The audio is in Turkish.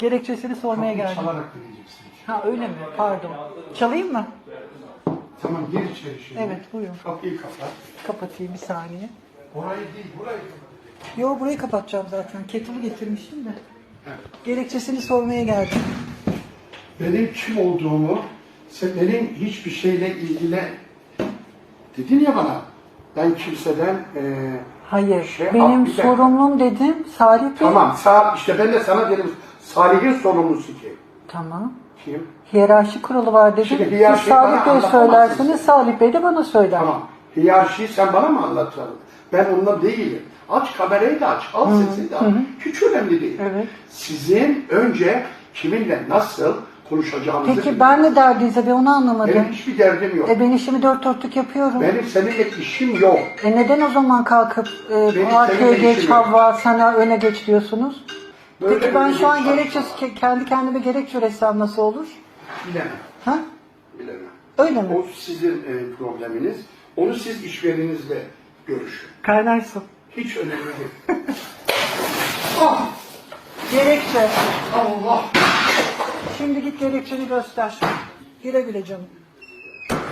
Gerekçesini sormaya Kapıyı geldim. Çalarak vereceksin. Ha öyle mi? Pardon. Çalayım mı? Tamam gir içeri şimdi. Evet, buyurun. Kapıyı kapat. Kapatayım bir saniye. Orayı değil burayı kapat. Yo burayı kapatacağım zaten. Kettle'ı getirmiştim de. Gerekçesini sormaya geldim. Benim kim olduğumu, sen benim hiçbir şeyle ilgili dedin ya bana. Ben kimseden eee Hayır. Şey, ah, benim dakika. sorumlum dedim. Salih tamam sağ işte ben de sana dedim Salih'in sorumlusu kim? Tamam. Kim? Hiyerarşi kurulu var dedim. Şimdi Siz hiyerarşiyi bana Salih Bey anlatamazsın söylerseniz sen. Salih Bey de bana söyler. Tamam. Hiyerarşiyi sen bana mı anlatacaksın? Ben onunla değilim. Aç kamerayı da aç, al sesini de al. Hiç önemli değil. Evet. Sizin önce kiminle nasıl konuşacağınızı Peki ben ne derdinize bir onu anlamadım. Benim hiçbir derdim yok. E ben işimi dört dörtlük yapıyorum. Benim seninle işim yok. E neden o zaman kalkıp e, Benim arkaya seninle geç işim yok. Havva sana öne geç diyorsunuz? Böyle Peki ben şu an gerekçe saçma. kendi kendime gerekçe üretsem nasıl olur? Bilemem. Ha? Bilemem. Öyle mi? O sizin e, probleminiz. Onu siz işvereninizle görüşün. Kaynarsın. Hiç önemli değil. ah! Gerekçe. Allah! Şimdi git gerekçeni göster. Güle güle canım.